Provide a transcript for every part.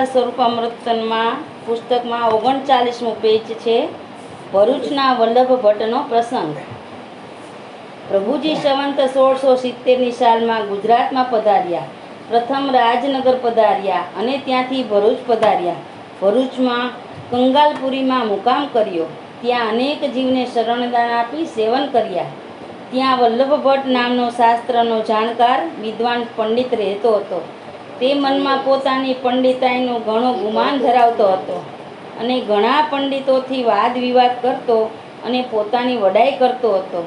સ્વરૂપામૃતનમાં પુસ્તકમાં ઓગણચાલીસમું પેજ છે, ભરૂચના વલ્લભ ભટ્ટનો પ્રસંગ. પ્રભુજી સંવંત સોળસો સિત્તેરની સાલમાં ગુજરાતમાં પધાર્યા, પ્રથમ રાજનગર પધાર્યા અને ત્યાંથી ભરૂચ પધાર્યા. ભરૂચમાં કંગાલપુરીમાં મુકામ કર્યો, ત્યાં અનેક જીવને શરણદાન આપી સેવન કર્યા. ત્યાં વલ્લભ ભટ્ટ નામનો શાસ્ત્રનો જાણકાર વિદ્વાન પંડિત રહેતો હતો. તે મનમાં પોતાની પંડિતાઈનો ઘણો ગુમાન ધરાવતો હતો અને ઘણા પંડિતોથી વાદ વિવાદ કરતો અને પોતાની વડાઈ કરતો હતો.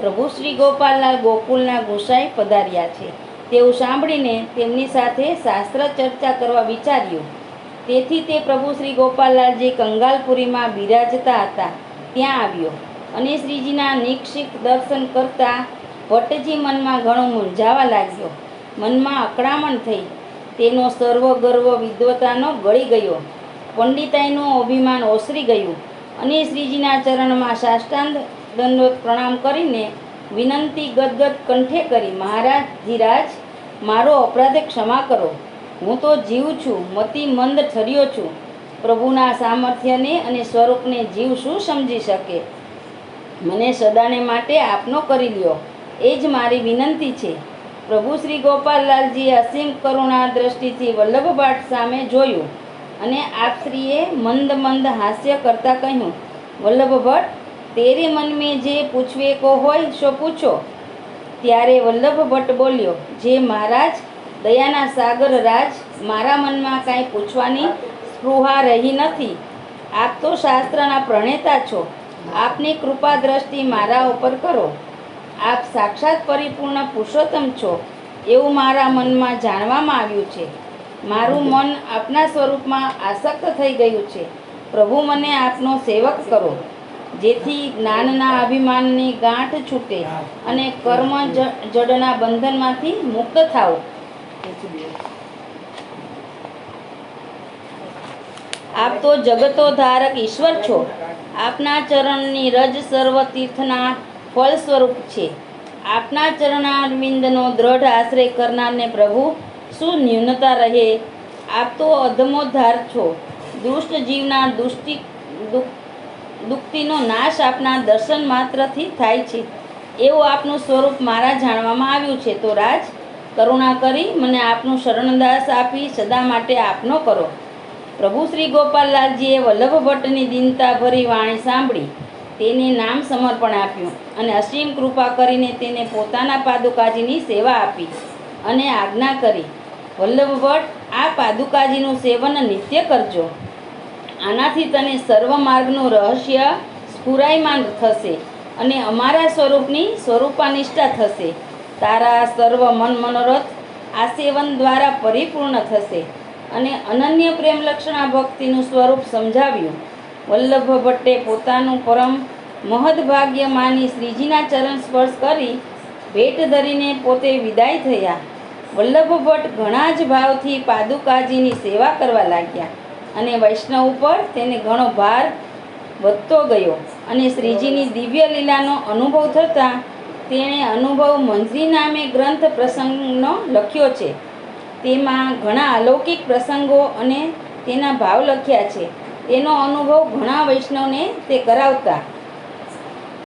પ્રભુ શ્રી ગોપાલલાલ ગોકુલના ગુસાઈ પધાર્યા છે. તેવું સાંભળીને તેમની સાથે શાસ્ત્ર ચર્ચા કરવા વિચાર્યું. તેથી તે પ્રભુ શ્રી ગોપાલલાલજી કંગાલપુરીમાં બિરાજતા હતા, ત્યાં આવ્યો અને શ્રીજીના નિક્ષિક દર્શન કરતા ભટ્ટજી મનમાં ઘણો મૂંઝાવા લાગ્યો. મનમાં અકળામણ થઈ તેનો સર્વ ગર્વ વિદ્વતાનો ગળી ગયો. પંડિતાઈનું અભિમાન ઓસરી ગયું અને શ્રીજીના ચરણમાં સાષ્ટાંગ દંડવત પ્રણામ કરીને વિનંતી ગદગદ કંઠે કરી, મહારાજ, ધીરાજ, મારો અપરાધે ક્ષમા કરો. હું તો જીવ છું, મતિ મંદ ઠર્યો છું. પ્રભુના સામર્થ્યને અને સ્વરૂપને જીવ શું સમજી શકે? મને સદાને માટે આપનો કરી લ્યો. એ જ મારી વિનંતી છે. પ્રભુ શ્રી ગોપાલલાલજીએ અસીમ કરુણા દ્રષ્ટિથી વલ્લભ ભાટ સામે જોયું અને આપશ્રીએ મંદ મંદ હાસ્ય કરતા કહ્યું, વલ્લભ ભટ્ટ, તેરે મન મેં જે પૂછવે કો હોય શો પૂછો. ત્યારે વલ્લભ ભટ્ટ બોલ્યો, જે મહારાજ, દયાના સાગર રાજ, મારા મનમાં કાંઈ પૂછવાની સ્પૃહા રહી નથી. આપ તો શાસ્ત્રના પ્રણેતા છો. આપની કૃપા દ્રષ્ટિ મારા ઉપર કરો. આપ સાક્ષાત પરિપૂર્ણ પુરુષોત્તમ છો એવું મારા મનમાં જાણવામાં આવ્યું છે. મારું મન આપના સ્વરૂપમાં આસક્ત થઈ ગયું છે. પ્રભુ મને આપનો સેવક કરો, જેથી જ્ઞાનના અભિમાનની ગાંઠ છૂટે અને કર્મ જડના બંધનમાંથી મુક્ત થાવ આપ તો જગતો ધારક ઈશ્વર છો. આપના ચરણની રજ સર્વ તીર્થના ફળ સ્વરૂપ છે. આપના ચરણારવિંદનો દ્રઢ આશ્રય કરનારને પ્રભુ, શું ન્યૂનતા રહે? આપ તો અધમોધાર છો. દુષ્ટ જીવના દુષ્ટિ દુઃખતીનો નાશ આપના દર્શન માત્રથી થાય છે. એવું આપનું સ્વરૂપ મારા જાણવામાં આવ્યું છે. તો રાજ, કરુણા કરી મને આપનું શરણદાસ આપી સદા માટે આપનો કરો. પ્રભુ શ્રી ગોપાલલાલજીએ વલ્લભ ભટ્ટની દીનતા ભરી વાણી સાંભળી. તેને નામ સમર્પણ આપ્યું અને અસીમ કૃપા કરીને તેને પોતાના પાદુકાજીની સેવા આપી અને આજ્ઞા કરી વલ્લભ ભટ્ટ આ પાદુકાજીનું સેવન નિત્ય કરજો. આનાથી તને સર્વ માર્ગનું રહસ્ય સ્ફુરાયમાન થશે અને અમારા સ્વરૂપની સ્વરૂપાનિષ્ઠા થશે. તારા સર્વ મન મનોરથ આ સેવન દ્વારા પરિપૂર્ણ થશે. અને અનન્ય પ્રેમલક્ષણા ભક્તિનું સ્વરૂપ સમજાવ્યું. વલ્લભ ભટ્ટે પોતાનું પરમ મહદભાગ્ય માની શ્રીજીના ચરણ સ્પર્શ કરી ભેટ ધરીને પોતે વિદાય થયા. વલ્લભ ભટ્ટ ઘણા જ ભાવથી પાદુકાજીની સેવા કરવા લાગ્યા અને વૈષ્ણવ ઉપર તેને ઘણો ભાર વધતો ગયો અને શ્રીજીની દિવ્ય લીલાનો અનુભવ થતાં તેણે અનુભવ મંજરી નામે ગ્રંથ પ્રસંગનો લખ્યો છે. તેમાં ઘણા અલૌકિક પ્રસંગો અને તેના ભાવ લખ્યા છે. તેનો અનુભવ ઘણા વૈષ્ણવને તે કરાવતા.